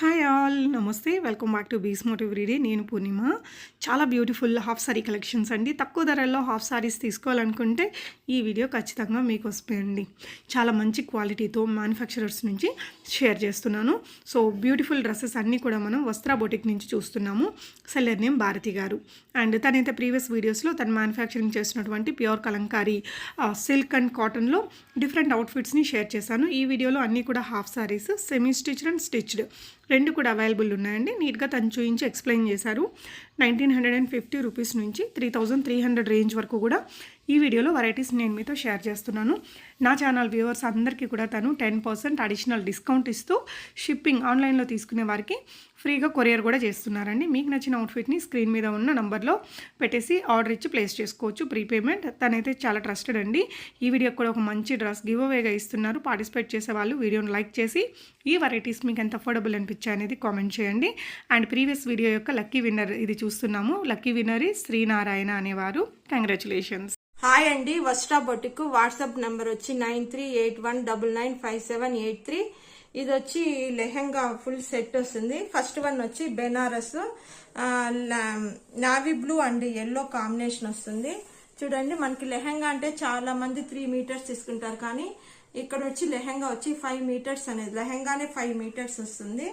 Hi all నమస్తే welcome back to బీస్ motive రీడే నేను పూర్ణిమ. చాలా బ్యూటిఫుల్ హాఫ్ సారీ కలెక్షన్స్ అండి. తక్కువ ధరల్లో హాఫ్ సారీస్ తీసుకోవాలనుకుంటే ఈ వీడియో ఖచ్చితంగా మీకు వస్తాయండి. చాలా మంచి క్వాలిటీతో మ్యానుఫ్యాక్చరర్స్ నుంచి షేర్ చేస్తున్నాను. సో బ్యూటిఫుల్ డ్రెస్సెస్ అన్నీ కూడా మనం వస్త్ర బొటిక్ నుంచి చూస్తున్నాము. సెల్లర్ నేమ్ భారతి గారు. అండ్ తనైతే ప్రీవియస్ వీడియోస్లో తను మ్యానుఫ్యాక్చరింగ్ చేసినటువంటి ప్యూర్ కలంకారీ సిల్క్ అండ్ కాటన్లో డిఫరెంట్ అవుట్ఫిట్స్ని షేర్ చేశాను. ఈ వీడియోలో అన్నీ కూడా half saris semi stitched and stitched రెండు కూడా అవైలబుల్ ఉన్నాయండి. నీట్గా తను చూయించి ఎక్స్ప్లెయిన్ చేశారు. Nineteen hundred and fifty rupees నుంచి three thousand three hundred range వరకు కూడా ఈ వీడియోలో వెరైటీస్ నేను మీతో షేర్ చేస్తున్నాను. నా ఛానల్ వ్యూవర్స్ అందరికీ కూడా తను టెన్ పర్సెంట్ అడిషనల్ డిస్కౌంట్ ఇస్తూ షిప్పింగ్ ఆన్లైన్లో తీసుకునే వారికి ఫ్రీగా కొరియర్ కూడా చేస్తున్నారండి. మీకు నచ్చిన అవుట్ఫిట్ని స్క్రీన్ మీద ఉన్న నంబర్లో పెట్టేసి ఆర్డర్ ఇచ్చి ప్లేస్ చేసుకోవచ్చు. ప్రీపేమెంట్ తనైతే చాలా ట్రస్టెడ్ అండి. ఈ వీడియో కూడా ఒక మంచి డ్రెస్ గివ్ అవేగా ఇస్తున్నారు. పార్టిసిపేట్ చేసే వాళ్ళు వీడియోని లైక్ చేసి ఈ వెరైటీస్ మీకు ఎంత అఫోర్డబుల్ అనిపించాయి అనేది కామెంట్ చేయండి. అండ్ ప్రీవియస్ వీడియో యొక్క లక్కీ విన్నర్ ఇది చూస్తున్నాము. లక్కీ విన్నర్ శ్రీనారాయణ అనేవారు. కంగ్రాచులేషన్స్ హాయ్ అండి వస్ట్రా బొటిక్ వాట్సాప్ నెంబర్ వచ్చి nine three eight one double nine five seven eight three. ఇది వచ్చి లెహెంగా ఫుల్ సెట్ వస్తుంది. ఫస్ట్ వన్ వచ్చి Banaras navy blue and yellow combination వస్తుంది. చూడండి మనకి లెహెంగా అంటే చాలా మంది త్రీ మీటర్స్ తీసుకుంటారు కానీ ఇక్కడ వచ్చి లెహెంగా వచ్చి ఫైవ్ మీటర్స్ అనేది లెహెంగానే ఫైవ్ మీటర్స్ వస్తుంది.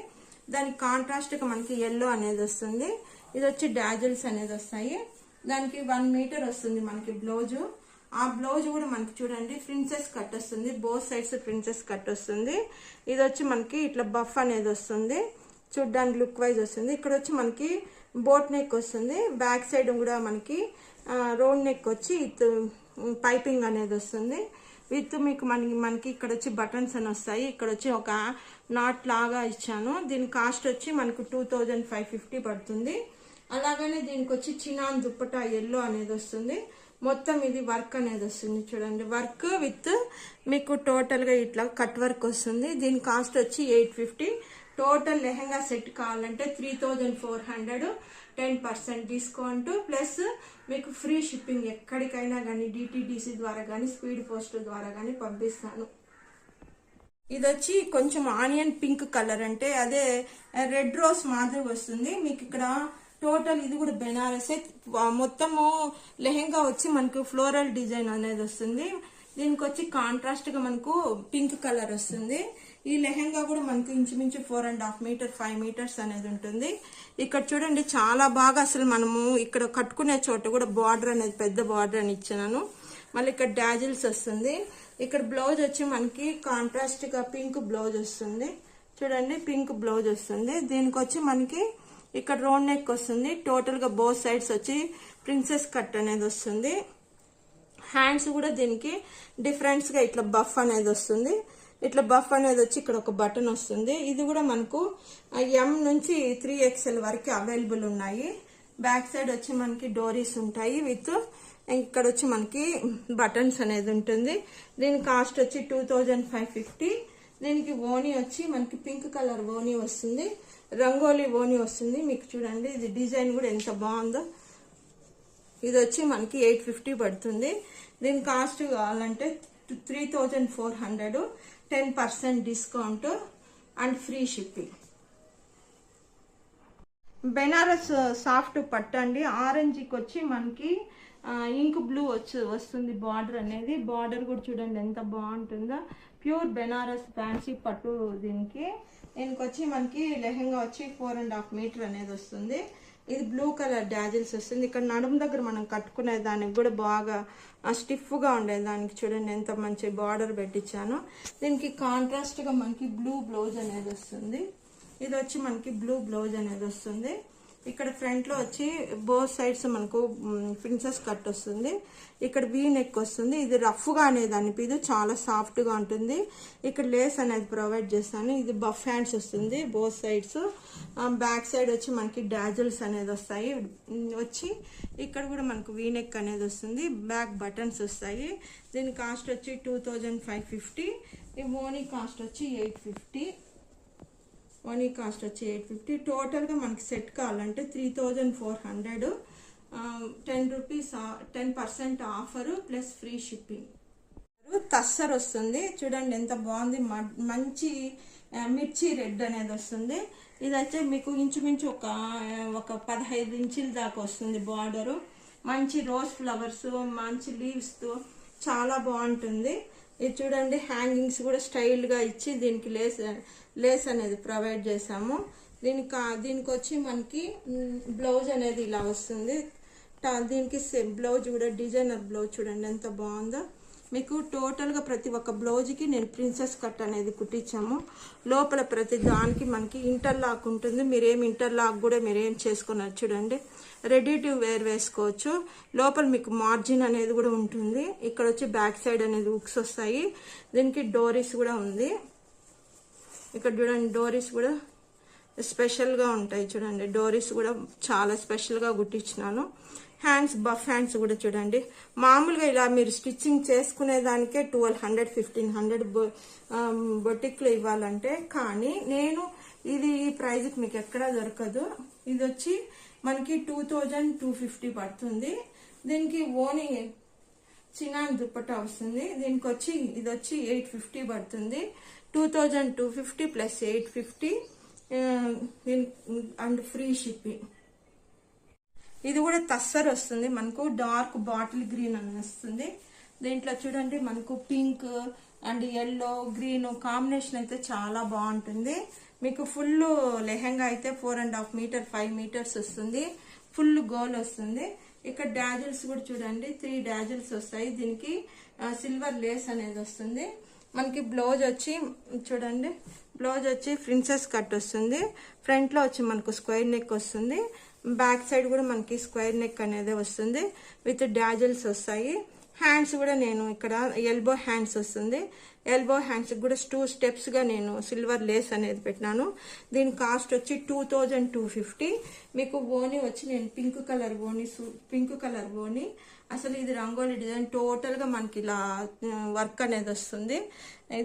దానికి కాంట్రాస్ట్గా మనకి ఎల్లో అనేది వస్తుంది. ఇది వచ్చి డాజిల్స్ అనేది వస్తాయి. దానికి వన్ మీటర్ వస్తుంది మనకి బ్లౌజు ఆ బ్లౌజ్ కూడా మనకి చూడండి ప్రిన్సెస్ కట్ వస్తుంది. బోత్ సైడ్స్ ప్రిన్సెస్ కట్ వస్తుంది. ఇది వచ్చి మనకి ఇట్లా బఫ్ అనేది వస్తుంది. చూడ్డానికి లుక్ వైజ్ వస్తుంది. ఇక్కడ వచ్చి మనకి బోట్ నెక్ వస్తుంది. బ్యాక్ సైడ్ కూడా మనకి రోడ్ నెక్ వచ్చి ఇత్ పైపింగ్ అనేది వస్తుంది. విత్ మీకు మనకి మనకి ఇక్కడ వచ్చి బటన్స్ అని వస్తాయి. ఇక్కడ వచ్చి ఒక నాట్ లాగా ఇచ్చాను. దీని కాస్ట్ వచ్చి మనకు టూ థౌజండ్ ఫైవ్ ఫిఫ్టీ పడుతుంది. అలాగనే దీనికి వచ్చి చినాన్ దుప్పటా ఎల్లో అనేది వస్తుంది. మొత్తం ఇది వర్క్ అనేది వస్తుంది చూడండి. వర్క్ విత్ మీకు టోటల్గా ఇట్లా కట్ వర్క్ వస్తుంది. దీని కాస్ట్ వచ్చి eight fifty. Total lehenga set కావాలంటే three thousand four hundred ten percent discount. Plus మీకు ఫ్రీ షిప్పింగ్ ఎక్కడికైనా కానీ డిటీడీసీ ద్వారా కానీ స్పీడ్ పోస్ట్ ద్వారా కానీ పంపిస్తాను. ఇది వచ్చి కొంచెం ఆనియన్ పింక్ కలర్ అంటే అదే రెడ్ రోజ్ మాదిరి వస్తుంది. మీకు ఇక్కడ టోటల్ ఇది కూడా బెనారసే. మొత్తము లెహెంగా వచ్చి మనకు ఫ్లోరల్ డిజైన్ అనేది వస్తుంది. దీనికి వచ్చి కాంట్రాస్ట్గా మనకు పింక్ కలర్ వస్తుంది. ఈ లెహెంగా కూడా మనకు ఇంచుమించు four and half meter five meters అనేది ఉంటుంది. ఇక్కడ చూడండి చాలా బాగా అసలు మనము ఇక్కడ కట్టుకునే చోట కూడా బార్డర్ అనేది పెద్ద బార్డర్ అని ఇచ్చినాను. మళ్ళీ ఇక్కడ డాజిల్స్ వస్తుంది. ఇక్కడ బ్లౌజ్ వచ్చి మనకి కాంట్రాస్ట్గా పింక్ బ్లౌజ్ వస్తుంది. చూడండి పింక్ బ్లౌజ్ వస్తుంది. దీనికి వచ్చి మనకి ఇక్కడ రౌండ్ నెక్ వస్తుంది. టోటల్గా బోత్ సైడ్స్ వచ్చి ప్రిన్సెస్ కట్ అనేది వస్తుంది. హ్యాండ్స్ కూడా దీనికి డిఫరెంట్స్గా ఇట్లా బఫ్ అనేది వస్తుంది. ఇట్లా బఫ్ అనేది వచ్చి ఇక్కడ ఒక బటన్ వస్తుంది. ఇది కూడా మనకు ఎం నుంచి త్రీ ఎక్స్ఎల్ వరకు అవైలబుల్ ఉన్నాయి. బ్యాక్ సైడ్ వచ్చి మనకి డోరీస్ ఉంటాయి విత్ ఇక్కడ వచ్చి మనకి బటన్స్ అనేది ఉంటుంది. దీని కాస్ట్ వచ్చి టూ థౌజండ్ ఫైవ్ ఫిఫ్టీ దీనికి ఓనీ వచ్చి మనకి పింక్ కలర్ ఓనీ వస్తుంది. రంగోలీ ఓని వస్తుంది. మీకు చూడండి ఇది డిజైన్ కూడా ఎంత బాగుందో. ఇది వచ్చి మనకి ఎయిట్ ఫిఫ్టీ పడుతుంది. దీని కాస్ట్ కావాలంటే three thousand four hundred ten percent discount and free shipping. Banaras soft పట్టండి ఆరెంజ్కి వచ్చి మనకి ఇంక్ బ్లూ వచ్చి వస్తుంది బార్డర్ అనేది. బార్డర్ కూడా చూడండి ఎంత బాగుంటుందో. ప్యూర్ బెనారస్ ఫ్యాన్సీ పట్టు దీనికి. దీనికి వచ్చి మనకి లెహెంగా వచ్చి ఫోర్ అండ్ హాఫ్ మీటర్ అనేది వస్తుంది. ఇది బ్లూ కలర్ డాజిల్స్ వస్తుంది. ఇక్కడ నడుము దగ్గర మనం కట్టుకునే దానికి కూడా బాగా స్టిఫ్గా ఉండే దానికి చూడండి ఎంత మంచి బార్డర్ పెట్టించాను. దీనికి కాంట్రాస్ట్గా మనకి బ్లూ బ్లౌజ్ అనేది వస్తుంది. ఇది వచ్చి మనకి బ్లూ బ్లౌజ్ అనేది వస్తుంది. ఇక్కడ ఫ్రంట్లో వచ్చి బోత్ సైడ్స్ మనకు ప్రిన్సెస్ కట్ వస్తుంది. ఇక్కడ వీ నెక్ వస్తుంది. ఇది రఫ్గా అనేది అనిపిదు. చాలా సాఫ్ట్గా ఉంటుంది. ఇక్కడ లేస్ అనేది ప్రొవైడ్ చేస్తాను. ఇది బఫ్ హ్యాండ్స్ వస్తుంది బోత్ సైడ్స్ బ్యాక్ సైడ్ వచ్చి మనకి డాజిల్స్ అనేది వస్తాయి. వచ్చి ఇక్కడ కూడా మనకు వీ నెక్ అనేది వస్తుంది. బ్యాక్ బటన్స్ వస్తాయి. దీని కాస్ట్ వచ్చి టూ థౌజండ్ ఫైవ్ ఫిఫ్టీ ఈ మోనీ కాస్ట్ వచ్చి ఎయిట్ ఫిఫ్టీ ఓనీ కాస్ట్ వచ్చి ఎయిట్ ఫిఫ్టీ టోటల్గా మనకి సెట్ కావాలంటే three thousand four hundred ten rupees ten percent offer plus free shipping tussar వస్తుంది. చూడండి ఎంత బాగుంది. మ- మంచి మిర్చి రెడ్ అనేది వస్తుంది. ఇదైతే మీకు ఇంచుమించు ఒక ఒక పదహైదు ఇంచుల దాకా వస్తుంది బార్డరు మంచి రోజ్ ఫ్లవర్స్ మంచి లీవ్స్తో చాలా బాగుంటుంది. ఇది చూడండి హ్యాంగింగ్స్ కూడా స్టైల్గా ఇచ్చి దీనికి లేస్ లేస్ అనేది ప్రొవైడ్ చేసాము దీనికి దీనికి వచ్చి మనకి బ్లౌజ్ అనేది ఇలా వస్తుంది. దీనికి బ్లౌజ్ కూడా డిజైనర్ బ్లౌజ్ చూడండి ఎంత బాగుందో. మీకు టోటల్గా ప్రతి ఒక్క బ్లౌజ్కి నేను ప్రిన్సెస్ కట్ అనేది కుట్టించాము. లోపల ప్రతి దానికి మనకి ఇంటర్లాక్ ఉంటుంది. మీరేం ఇంటర్లాక్ కూడా మీరేం చేసుకున్నారు చూడండి. రెడీ టు వేర్ వేసుకోవచ్చు. లోపల మీకు మార్జిన్ అనేది కూడా ఉంటుంది. ఇక్కడ వచ్చి బ్యాక్ సైడ్ అనేది ఉక్స్ వస్తాయి. దీనికి డోరీస్ కూడా ఉంది. ఇక్కడ చూడండి డోరీస్ కూడా స్పెషల్గా ఉంటాయి చూడండి. డోరీస్ కూడా చాలా స్పెషల్గా కుట్టించినాను. హ్యాండ్స్ బఫ్ హ్యాండ్స్ కూడా చూడండి. మామూలుగా ఇలా మీరు స్టిచ్చింగ్ చేసుకునే దానికే ట్వెల్వ్ హండ్రెడ్ ఫిఫ్టీన్ హండ్రెడ్ బొటిక్లు ఇవ్వాలంటే కానీ నేను ఇది ఈ ప్రైజ్కి మీకు ఎక్కడా దొరకదు. ఇది వచ్చి మనకి టూ థౌజండ్ టూ ఫిఫ్టీ పడుతుంది. దీనికి ఓని చిన్న దుప్పటా వస్తుంది. దీనికి వచ్చి ఇది వచ్చి ఎయిట్ ఫిఫ్టీ పడుతుంది. Two thousand two fifty plus eight fifty and free shipping. ఇది కూడా తస్సర్ వస్తుంది. మనకు డార్క్ బాటిల్ గ్రీన్ అని వస్తుంది. దీంట్లో చూడండి మనకు pink and yellow green combination అయితే చాలా బాగుంటుంది. మీకు ఫుల్ లెహెంగా అయితే four and half meter five meters వస్తుంది. ఫుల్ గోల్ వస్తుంది. ఇక్కడ డాజిల్స్ కూడా చూడండి త్రీ డాజిల్స్ వస్తాయి. దీనికి సిల్వర్ లేస్ అనేది వస్తుంది. మనకి బ్లౌజ్ వచ్చి చూడండి బ్లౌజ్ వచ్చి ప్రిన్సెస్ కట్ వస్తుంది. ఫ్రంట్లో వచ్చి మనకు స్క్వేర్ నెక్ వస్తుంది. బ్యాక్ సైడ్ కూడా మనకి స్క్వేర్ నెక్ అనేది వస్తుంది. విత్ డాజల్స్ వస్తాయి. హ్యాండ్స్ కూడా నేను ఇక్కడ ఎల్బో హ్యాండ్స్ వస్తుంది. ఎల్బో హ్యాండ్స్ కూడా టూ స్టెప్స్గా నేను సిల్వర్ లేస్ అనేది పెట్టినాను. దీని కాస్ట్ వచ్చి టూ థౌజండ్ టూ ఫిఫ్టీ మీకు ఓని వచ్చి నేను పింక్ కలర్ ఓని పింక్ కలర్ ఓనీ అసలు ఇది రంగోలీ డిజైన్ టోటల్గా మనకి ఇలా వర్క్ అనేది వస్తుంది.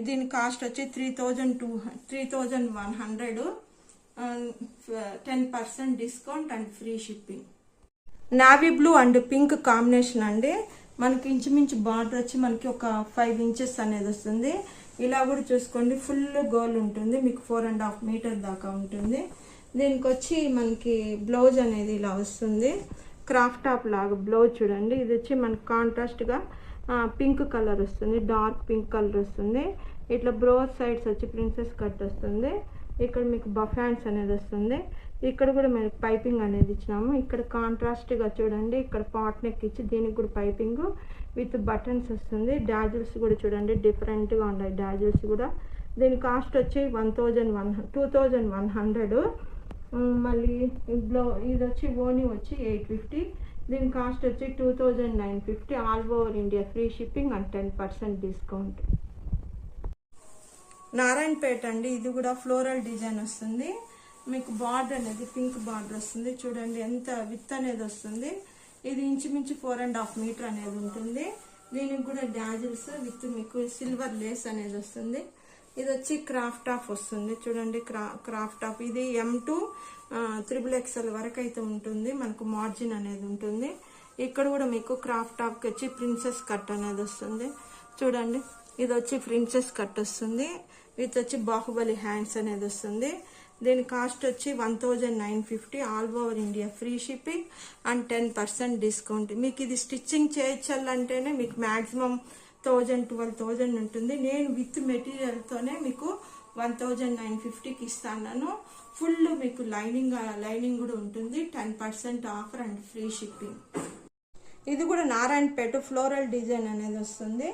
దీని కాస్ట్ వచ్చి three thousand two three thousand one hundred ten percent discount and free shipping navy blue and pink combination అండి. మనకి ఇంచుమించు బార్డర్ వచ్చి మనకి ఒక ఫైవ్ ఇంచెస్ అనేది వస్తుంది. ఇలా కూడా చూసుకోండి ఫుల్ గోల్ ఉంటుంది. మీకు ఫోర్ అండ్ హాఫ్ మీటర్ దాకా ఉంటుంది. దీనికి వచ్చి మనకి బ్లౌజ్ అనేది ఇలా వస్తుంది. క్రాఫ్ట్ టాప్ లాగా బ్లౌజ్ చూడండి. ఇది వచ్చి మనకు కాంట్రాస్ట్గా పింక్ కలర్ వస్తుంది. డార్క్ పింక్ కలర్ వస్తుంది. ఇట్లా బ్రోత్ సైడ్స్ వచ్చి ప్రిన్సెస్ కట్ వస్తుంది. ఇక్కడ మీకు బఫాన్స్ అనేది వస్తుంది. ఇక్కడ కూడా మనకి పైపింగ్ అనేది ఇచ్చినాము. ఇక్కడ కాంట్రాస్ట్గా చూడండి. ఇక్కడ పాట్ నెక్ ఇచ్చి దీనికి కూడా పైపింగ్ విత్ బటన్స్ వస్తుంది. డాజిల్స్ కూడా చూడండి. డిఫరెంట్గా ఉన్నాయి డాజిల్స్ కూడా. దీని కాస్ట్ వచ్చి one thousand one two thousand one hundred. మళ్ళీ బ్లౌ ఇది వచ్చి ఓని వచ్చి ఎయిట్ ఫిఫ్టీ దీని కాస్ట్ వచ్చి two thousand nine fifty all over India free shipping and ten percent discount. Narayanpet అండి ఇది కూడా ఫ్లోరల్ డిజైన్ వస్తుంది. మీకు బార్డర్ అనేది పింక్ బార్డర్ వస్తుంది. చూడండి ఎంత విత్ అనేది వస్తుంది. ఇది ఇంచుమించు ఫోర్ అండ్ హాఫ్ మీటర్ అనేది ఉంటుంది. దీనికి కూడా డాజిల్స్ విత్ మీకు సిల్వర్ లేస్ అనేది వస్తుంది. ఇది వచ్చి క్రాఫ్ట్ ఆఫ్ వస్తుంది. చూడండి క్రా క్రాఫ్ట్ ఆఫ్ ఇది ఎం టు త్రిబుల్ ఎక్స్ఎల్ వరకు అయితే ఉంటుంది. మనకు మార్జిన్ అనేది ఉంటుంది. ఇక్కడ కూడా మీకు క్రాఫ్ట్ టాప్కి వచ్చి ప్రిన్సెస్ కట్ అనేది వస్తుంది. చూడండి ఇది వచ్చి ప్రిన్సెస్ కట్ వస్తుంది. విత్ వచ్చి బాహుబలి హ్యాండ్స్ అనేది వస్తుంది. దీని కాస్ట్ వచ్చి one thousand nine fifty all over India free shipping and ten percent discount మీకు ఇది స్టిచ్చింగ్ చేయించాలంటేనే మీకు మ్యాక్సిమం థౌజండ్ ట్వెల్వ్ థౌజండ్ ఉంటుంది. నేను విత్ మెటీరియల్తోనే మీకు వన్ థౌజండ్ నైన్ ఫిఫ్టీకి ఇస్తాను ఫుల్ మీకు లైనింగ్ లైనింగ్ కూడా ఉంటుంది. Ten percent offer and free shipping ఇది కూడా నారాయణపేట ఫ్లోరల్ డిజైన్ అనేది వస్తుంది.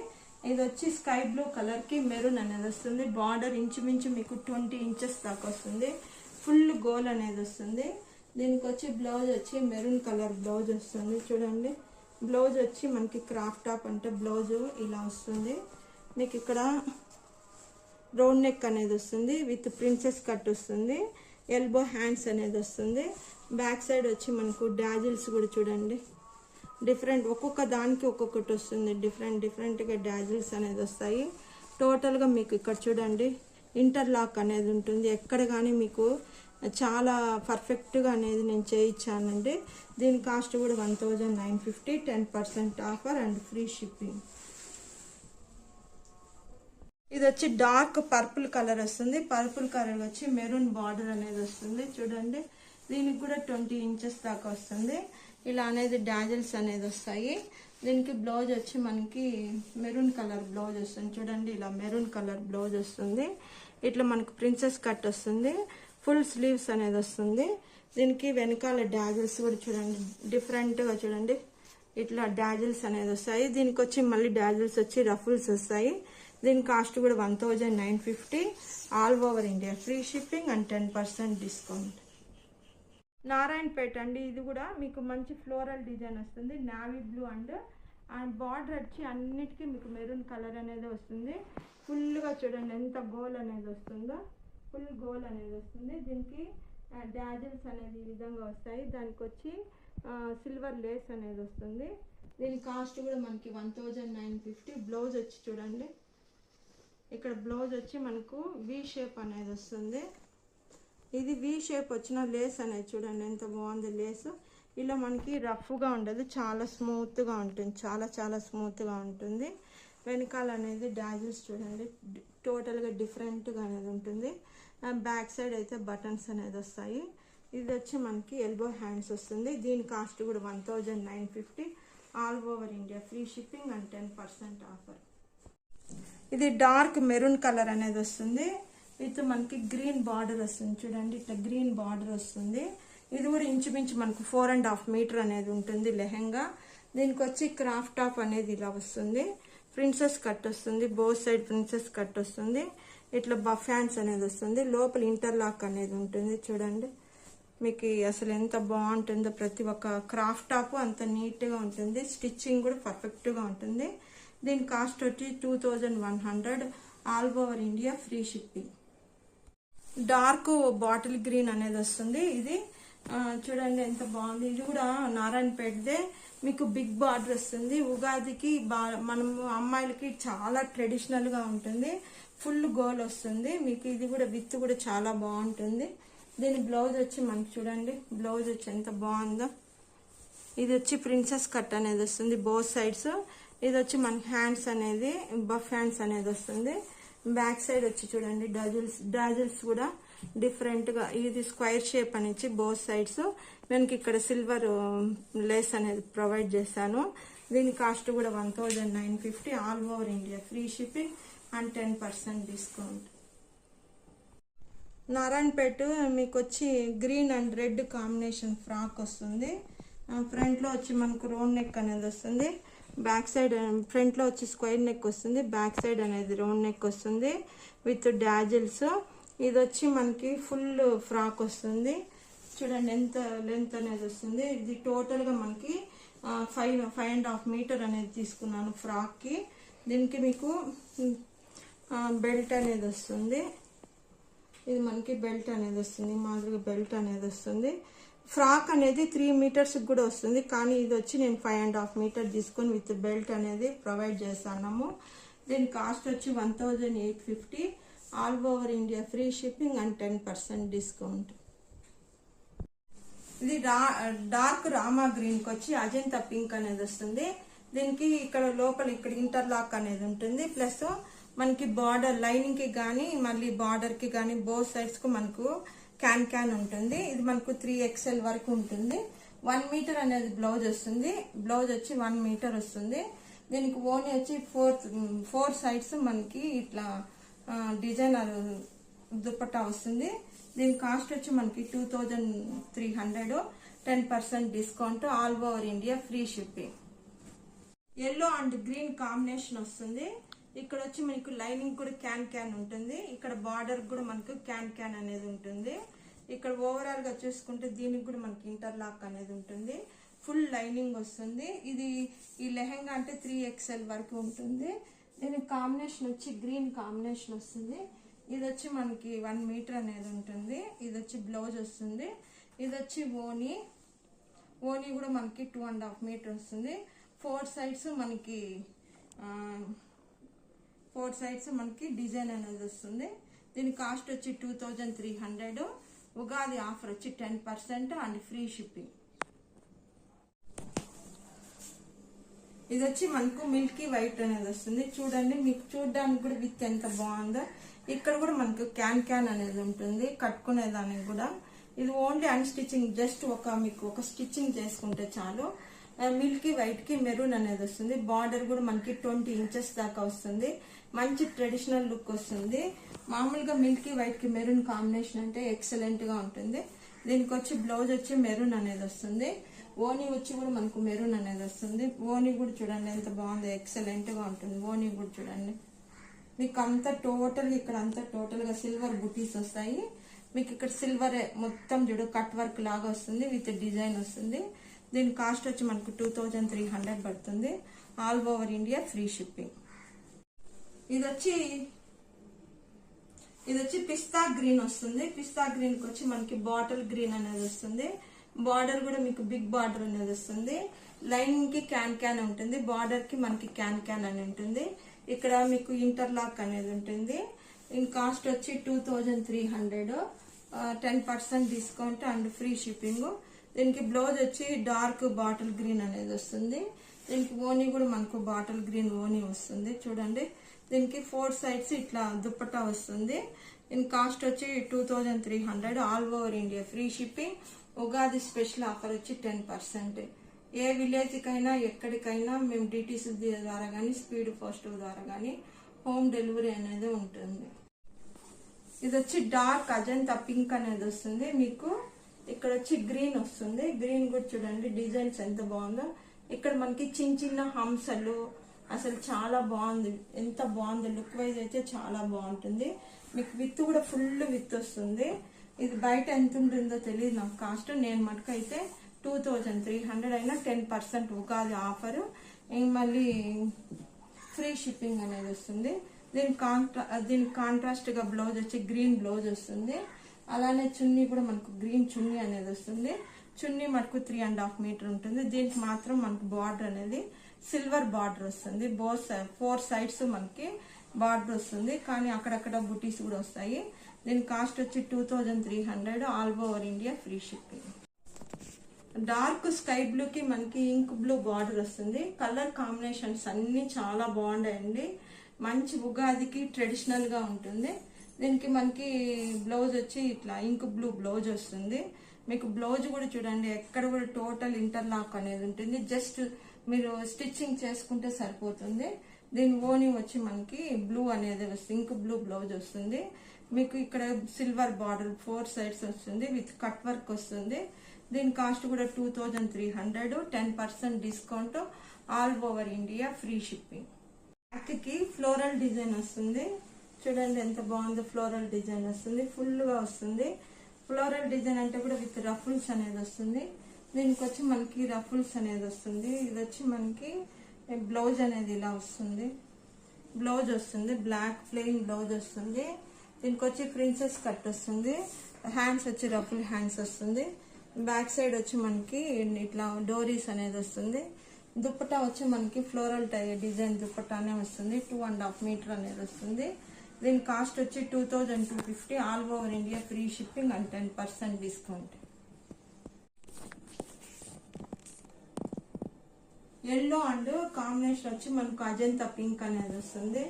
ఇది వచ్చి స్కై బ్లూ కలర్కి మెరూన్ అనేది వస్తుంది. బార్డర్ ఇంచుమించు మీకు ట్వంటీ ఇంచెస్ దాకా వస్తుంది. ఫుల్ గోల్ అనేది వస్తుంది. దీనికి వచ్చి బ్లౌజ్ వచ్చి మెరూన్ కలర్ బ్లౌజ్ వస్తుంది. చూడండి. బ్లౌజ్ వచ్చి మనకి క్రాఫ్ట్ టాప్ అంటే బ్లౌజు ఇలా వస్తుంది. మీకు ఇక్కడ రౌండ్ నెక్ అనేది వస్తుంది విత్ ప్రిన్సెస్ కట్ వస్తుంది ఎల్బో హ్యాండ్స్ అనేది వస్తుంది. బ్యాక్ సైడ్ వచ్చి మనకు డాజిల్స్ కూడా చూడండి. డిఫరెంట్ ఒక్కొక్క దానికి ఒక్కొక్కటి వస్తుంది. డిఫరెంట్ డిఫరెంట్గా డాజిల్స్ అనేది వస్తాయి. టోటల్గా మీకు ఇక్కడ చూడండి ఇంటర్లాక్ అనేది ఉంటుంది. ఎక్కడ కానీ మీకు చాలా పర్ఫెక్ట్గా అనేది నేను చేయించానండి. దీని కాస్ట్ కూడా one thousand nine fifty ten percent offer and free shipping. ఇది వచ్చి డార్క్ పర్పుల్ కలర్ వస్తుంది. పర్పుల్ కలర్ వచ్చి మెరూన్ బార్డర్ అనేది వస్తుంది. చూడండి. దీనికి కూడా ట్వంటీ ఇంచెస్ దాకా వస్తుంది. ఇలా అనేది డాజల్స్ అనేది వస్తాయి. దీనికి బ్లౌజ్ వచ్చి మనకి మెరూన్ కలర్ బ్లౌజ్ వస్తుంది. చూడండి ఇలా మెరూన్ కలర్ బ్లౌజ్ వస్తుంది. ఇట్లా మనకు ప్రిన్సెస్ కట్ వస్తుంది. ఫుల్ స్లీవ్స్ అనేది వస్తుంది. దీనికి వెనకాల డాజిల్స్ కూడా చూడండి. డిఫరెంట్గా చూడండి. ఇట్లా డాజిల్స్ అనేది వస్తాయి. దీనికి వచ్చి మళ్ళీ డాజిల్స్ వచ్చి రఫుల్స్ వస్తాయి. దీని కాస్ట్ కూడా one thousand nine fifty. All over India. Free shipping and ten percent discount. Narayanpet అండి. ఇది కూడా మీకు మంచి ఫ్లోరల్ డిజైన్ వస్తుంది. Navy blue and and border వచ్చి అన్నిటికీ మీకు మెరూన్ కలర్ అనేది వస్తుంది. ఫుల్గా చూడండి ఎంత గోల్ అనేది వస్తుందో. ఫుల్ గోల్ అనేది వస్తుంది. దీనికి డాజిల్స్ అనేది ఈ విధంగా వస్తాయి. దానికి వచ్చి సిల్వర్ లేస్ అనేది వస్తుంది. దీని కాస్ట్ కూడా మనకి one thousand nine fifty. Blouse వచ్చి చూడండి. ఇక్కడ బ్లౌజ్ వచ్చి మనకు వి షేప్ అనేది వస్తుంది. ఇది వి షేప్ వచ్చిన లేస్ అనేది చూడండి. ఎంత బాగుంది లేస్. ఇలా మనకి రఫ్గా ఉండదు. చాలా స్మూత్గా ఉంటుంది. చాలా చాలా స్మూత్గా ఉంటుంది. వెనకాల అనేది డాజిల్స్ చూడండి. టోటల్గా డిఫరెంట్గా అనేది ఉంటుంది. బ్యాక్ సైడ్ అయితే బటన్స్ అనేది వస్తాయి. ఇది వచ్చి మనకి ఎల్బో హ్యాండ్స్ వస్తుంది. దీని కాస్ట్ కూడా one thousand nine fifty. All over India free shipping and ten percent offer. ఇది డార్క్ మెరూన్ కలర్ అనేది వస్తుంది. విత్ మనకి గ్రీన్ బార్డర్ వస్తుంది. చూడండి ఇట్లా గ్రీన్ బార్డర్ వస్తుంది. ఇది కూడా ఇంచుమించు మనకు ఫోర్ అండ్ హాఫ్ మీటర్ అనేది ఉంటుంది లెహెంగా. దీనికి వచ్చి క్రాఫ్ట్ టాప్ అనేది ఇలా వస్తుంది. ప్రిన్సెస్ కట్ వస్తుంది బోత్ సైడ్ ప్రిన్సెస్ కట్ వస్తుంది. ఇట్లా బఫ్యాన్స్ అనేది వస్తుంది. లోపల ఇంటర్లాక్ అనేది ఉంటుంది చూడండి. మీకు అసలు ఎంత బాగుంటుందో ప్రతి ఒక్క క్రాఫ్ట్ టాప్ అంత నీట్గా ఉంటుంది. స్టిచ్చింగ్ కూడా పర్ఫెక్ట్గా ఉంటుంది. దీని కాస్ట్ వచ్చి two thousand one hundred all over India free shipping dark bottle green అనేది వస్తుంది. ఇది చూడండి ఎంత బాగుంది. ఇది కూడా నారాయణపేటదే. మీకు బిగ్ బార్డర్ వస్తుంది ఉగాదికి బా మనం అమ్మాయిలకి చాలా ట్రెడిషనల్గా ఉంటుంది. ఫుల్ గోల్ వస్తుంది. మీకు ఇది కూడా విత్ కూడా చాలా బాగుంటుంది. దీని బ్లౌజ్ వచ్చి మనకి చూడండి. బ్లౌజ్ వచ్చి ఎంత బాగుందో. ఇది వచ్చి ప్రిన్సెస్ కట్ అనేది వస్తుంది బోత్ సైడ్స్ ఇది వచ్చి మన హ్యాండ్స్ అనేది బఫ్ హ్యాండ్స్ అనేది వస్తుంది. బ్యాక్ సైడ్ వచ్చి చూడండి. డజల్స్ డజల్స్ కూడా డిఫరెంట్గా ఇది స్క్వైర్ షేప్ అనేది బోత్ సైడ్స్ మనకి ఇక్కడ సిల్వర్ లేస్ అనేది ప్రొవైడ్ చేశాను. దీని కాస్ట్ కూడా one thousand nine fifty all over India free shipping and ten percent discount Narayanpet మీకు వచ్చి green and red combination frock వస్తుంది ఫ్రంట్లో వచ్చి మనకు రౌండ్ నెక్ అనేది వస్తుంది. బ్యాక్ సైడ్ ఫ్రంట్లో వచ్చి స్క్వైర్ నెక్ వస్తుంది. బ్యాక్ సైడ్ అనేది రౌండ్ నెక్ వస్తుంది. విత్ డాజిల్స్ ఇది వచ్చి మనకి ఫుల్ ఫ్రాక్ వస్తుంది. చూడండి ఎంత లెంత్ అనేది వస్తుంది. ఇది టోటల్గా మనకి five five and half meter అనేది తీసుకున్నాను ఫ్రాక్కి. దీనికి మీకు బెల్ట్ అనేది వస్తుంది. ఇది మనకి బెల్ట్ అనేది వస్తుంది. మాదిరిగా బెల్ట్ అనేది వస్తుంది. ఫ్రాక్ అనేది త్రీ మీటర్స్కి కూడా వస్తుంది. కానీ ఇది వచ్చి నేను ఫైవ్ అండ్ హాఫ్ మీటర్ తీసుకొని విత్ బెల్ట్ అనేది ప్రొవైడ్ చేస్తాము దీని కాస్ట్ వచ్చి one thousand eight fifty all over India free shipping and ten percent discount. ఇది రా- డార్క్ రామా గ్రీన్కి వచ్చి అజంతా పింక్ అనేది వస్తుంది. దీనికి ఇక్కడ లోపల ఇక్కడ ఇంటర్లాక్ అనేది ఉంటుంది. ప్లస్ మనకి బార్డర్ లైనింగ్కి మళ్ళీ బార్డర్కి గానీ బోత్ సైడ్స్కు మనకు క్యాన్ క్యాన్ ఉంటుంది. ఇది మనకు త్రీ ఎక్స్ఎల్ వరకు ఉంటుంది. వన్ మీటర్ అనేది బ్లౌజ్ వస్తుంది. బ్లౌజ్ వచ్చి వన్ మీటర్ వస్తుంది. దీనికి ఓన్లీ వచ్చి ఫోర్ ఫోర్ సైడ్స్ మనకి ఇట్లా డిజైనర్ దుపట్టా వస్తుంది. దీని కాస్ట్ వచ్చి మనకి two thousand three hundred. Ten percent discount all over India free shipping. Yellow and green combination వస్తుంది. ఇక్కడ వచ్చి మనకు లైనింగ్ కూడా క్యాన్ క్యాన్ ఉంటుంది. ఇక్కడ బార్డర్ కూడా మనకు క్యాన్ క్యాన్ అనేది ఉంటుంది. ఇక్కడ ఓవరాల్గా చూసుకుంటే దీనికి కూడా మనకి ఇంటర్లాక్ అనేది ఉంటుంది. ఫుల్ లైనింగ్ వస్తుంది. ఇది ఈ లెహెంగా అంటే త్రీ ఎక్స్ఎల్ వరకు ఉంటుంది. దీనికి కాంబినేషన్ వచ్చి గ్రీన్ కాంబినేషన్ వస్తుంది. ఇది వచ్చి మనకి వన్ మీటర్ అనేది ఉంటుంది. ఇది వచ్చి బ్లౌజ్ వస్తుంది. ఇది వచ్చి ఓనీ. ఓనీ కూడా మనకి టూ అండ్ హాఫ్ మీటర్ వస్తుంది. ఫోర్ సైడ్స్ మనకి ఫోర్ సైడ్స్ మనకి డిజైన్ అనేది వస్తుంది. దీని కాస్ట్ వచ్చి two thousand three hundred. Ugadi offer వచ్చి ten percent and free shipping. ఇది వచ్చి మనకు మిల్కీ వైట్ అనేది వస్తుంది. చూడండి మీకు చూడడానికి కూడా విత్ ఎంత బాగుందో. ఇక్కడ కూడా మనకు క్యాన్ క్యాన్ అనేది ఉంటుంది కట్టుకునేదానికి కూడా. ఇది ఓన్లీ అన్ స్టిచ్చింగ్ జస్ట్ ఒక మీకు ఒక స్టిచ్చింగ్ చేసుకుంటే చాలు. మిల్కీ వైట్కి మెరూన్ అనేది వస్తుంది. బార్డర్ కూడా మనకి ట్వంటీ ఇంచెస్ దాకా వస్తుంది. మంచి ట్రెడిషనల్ లుక్ వస్తుంది. మామూలుగా మిల్కీ వైట్కి మెరూన్ కాంబినేషన్ అంటే ఎక్సలెంట్గా ఉంటుంది. దీనికి వచ్చి బ్లౌజ్ వచ్చి మెరూన్ అనేది వస్తుంది. ఓనీ వచ్చి కూడా మనకు మెరూన్ అనేది వస్తుంది. ఓని కూడా చూడండి ఎంత బాగుంది ఎక్సలెంట్గా ఉంటుంది. ఓనీ కూడా చూడండి. మీకు అంతా టోటల్ ఇక్కడ అంతా టోటల్గా సిల్వర్ బుటీస్ వస్తాయి. మీకు ఇక్కడ సిల్వర్ మొత్తం చూడు కట్ వర్క్ లాగా వస్తుంది విత్ డిజైన్ వస్తుంది. దీని కాస్ట్ వచ్చి మనకు టూ థౌజండ్ త్రీ హండ్రెడ్ పడుతుంది. All over India free shipping ఇది వచ్చి ఇది వచ్చి పిస్తా గ్రీన్ వస్తుంది. పిస్తా గ్రీన్కి వచ్చి మనకి బాటిల్ గ్రీన్ అనేది వస్తుంది. బార్డర్ కూడా మీకు బిగ్ బార్డర్ అనేది వస్తుంది. లైన్కి క్యాన్ క్యాన్ ఉంటుంది. బార్డర్కి మనకి క్యాన్ క్యాన్ అని ఉంటుంది. ఇక్కడ మీకు ఇంటర్లాక్ అనేది ఉంటుంది. ఇన్ కాస్ట్ వచ్చి two thousand three hundred. Ten percent discount and free shipping. దీనికి బ్లౌజ్ వచ్చి డార్క్ బాటిల్ గ్రీన్ అనేది వస్తుంది. దీనికి ఓనీ కూడా మనకు బాటిల్ గ్రీన్ ఓనీ వస్తుంది. చూడండి. దీనికి ఫోర్ సైడ్స్ ఇట్లా దుప్పటా వస్తుంది. దీని కాస్ట్ వచ్చి two thousand three hundred. All over India free shipping. Ugadi special offer వచ్చి టెన్ పర్సెంట్. ఏ విలేజ్కైనా ఎక్కడికైనా మేము డిటీసీ ద్వారా కానీ స్పీడ్ పోస్ట్ ద్వారా కానీ హోమ్ డెలివరీ అనేది ఉంటుంది. ఇది వచ్చి డార్క్ అజంతా పింక్ అనేది వస్తుంది. మీకు ఇక్కడ వచ్చి గ్రీన్ వస్తుంది. గ్రీన్ కూడా చూడండి డిజైన్స్ ఎంత బాగుందో. ఇక్కడ మనకి చిన్న చిన్న హంసలు అసలు చాలా బాగుంది. ఎంత బాగుంది లుక్ వైజ్ అయితే చాలా బాగుంటుంది. మీకు విత్ కూడా ఫుల్ విత్ వస్తుంది. ఇది బయట ఎంత ఉంటుందో తెలియదు నాకు. కాస్ట్ నేను మటుకు అయితే టూ థౌజండ్ త్రీ హండ్రెడ్ అయినా టెన్ పర్సెంట్ ఉగాది ఆఫర్ మళ్ళీ ఫ్రీ షిప్పింగ్ అనేది వస్తుంది. దీని కాంట్రా దీని కాంట్రాస్ట్గా బ్లౌజ్ వచ్చి గ్రీన్ బ్లౌజ్ వస్తుంది. అలానే చున్నీ కూడా మనకు గ్రీన్ చున్నీ అనేది వస్తుంది. చున్నీ మనకు త్రీ అండ్ హాఫ్ మీటర్ ఉంటుంది. దీనికి మాత్రం మనకు బార్డర్ అనేది సిల్వర్ బార్డర్ వస్తుంది. బోర్ ఫోర్ సైడ్స్ మనకి బార్డర్ వస్తుంది. కానీ అక్కడక్కడ బుటీస్ కూడా వస్తాయి. దీని కాస్ట్ వచ్చి two thousand three hundred all over India free shipping dark sky బ్లూకి మనకి ఇంక్ బ్లూ బార్డర్ వస్తుంది. కలర్ కాంబినేషన్స్ అన్నీ చాలా బాగుంటాయండి. మంచి ఉగాదికి ట్రెడిషనల్గా ఉంటుంది. దీనికి మనకి బ్లౌజ్ వచ్చి ఇట్లా ఇంక్ బ్లూ బ్లౌజ్ వస్తుంది. మీకు బ్లౌజ్ కూడా చూడండి ఎక్కడ కూడా టోటల్ ఇంటర్లాక్ అనేది ఉంటుంది. జస్ట్ మీరు స్టిచ్చింగ్ చేసుకుంటే సరిపోతుంది. దీని ఓని వచ్చి మనకి బ్లూ అనేది వస్తుంది. ఇంక్ బ్లూ బ్లౌజ్ వస్తుంది. మీకు ఇక్కడ సిల్వర్ బార్డర్ ఫోర్ సైడ్స్ వస్తుంది విత్ కట్ వర్క్ వస్తుంది. దీని కాస్ట్ కూడా two thousand three hundred ten percent discount all over India free shipping బ్యాక్కి ఫ్లోరల్ డిజైన్ వస్తుంది. చూడండి ఎంత బాగుందో ఫ్లోరల్ డిజైన్ వస్తుంది. ఫుల్గా వస్తుంది. ఫ్లోరల్ డిజైన్ అంటే కూడా విత్ రఫుల్స్ అనేది వస్తుంది. దీనికి వచ్చి మనకి రఫుల్స్ అనేది వస్తుంది. ఇది వచ్చి మనకి బ్లౌజ్ అనేది ఇలా వస్తుంది. బ్లౌజ్ వస్తుంది. బ్లాక్ ప్లెయిన్ బ్లౌజ్ వస్తుంది. దీనికి వచ్చి ప్రిన్సెస్ కట్ వస్తుంది. హ్యాండ్స్ వచ్చి రఫుల్ హ్యాండ్స్ వస్తుంది. బ్యాక్ సైడ్ వచ్చి మనకి ఇట్లా డోరీస్ అనేది వస్తుంది. దుప్పటా వచ్చి మనకి ఫ్లోరల్ టై డిజైన్ దుప్పటానే వస్తుంది. టూ అండ్ హాఫ్ మీటర్ అనేది వస్తుంది. దీని కాస్ట్ వచ్చి two thousand two fifty all over India free shipping and ten percent discount yellow and combination వచ్చి మనకు అజంతా పింక్ అనేది వస్తుంది.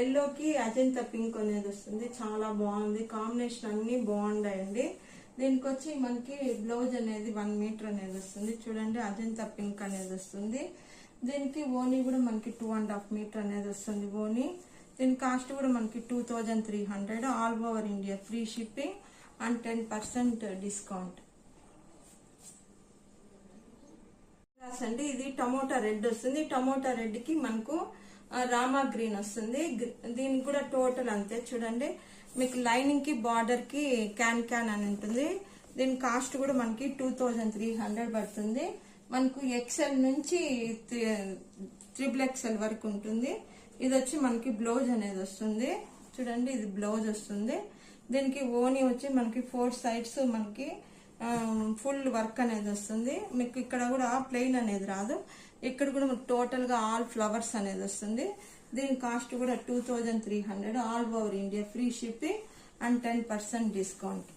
ఎల్లోకి అజంత పింక్ అనేది వస్తుంది. చాలా బాగుంది. కాంబినేషన్ అన్ని బాగుండాయండి దీనికి వచ్చి మనకి బ్లౌజ్ అనేది వన్ మీటర్ అనేది వస్తుంది. చూడండి అజంతా పింక్ అనేది వస్తుంది. దీనికి ఓనీ కూడా మనకి టూ అండ్ హాఫ్ మీటర్ అనేది వస్తుంది ఓనీ. దీని కాస్ట్ కూడా మనకి two thousand three hundred. All over India free shipping and ten percent discount. అండి ఇది టమోటా రెడ్ వస్తుంది. టమోటా రెడ్కి మనకు రామా గ్రీన్ వస్తుంది. దీనికి కూడా టోటల్ అంతే. చూడండి మీకు లైనింగ్కి బార్డర్కి క్యాన్ క్యాన్ అని ఉంటుంది. దీని కాస్ట్ కూడా మనకి టూ థౌజండ్ త్రీ హండ్రెడ్ పడుతుంది. మనకు ఎక్సెల్ నుంచి త్రిబుల్ ఎక్సెల్ వరకు ఉంటుంది. ఇది వచ్చి మనకి బ్లౌజ్ అనేది వస్తుంది. చూడండి ఇది బ్లౌజ్ వస్తుంది. దీనికి ఓని వచ్చి మనకి ఫోర్ సైడ్స్ మనకి ఫుల్ వర్క్ అనేది వస్తుంది. మీకు ఇక్కడ కూడా ప్లెయిన్ అనేది రాదు. ఇక్కడ కూడా మనకు టోటల్గా ఆల్ ఫ్లవర్స్ అనేది వస్తుంది. దీని కాస్ట్ కూడా two thousand three hundred all over India free shipping and ten percent discount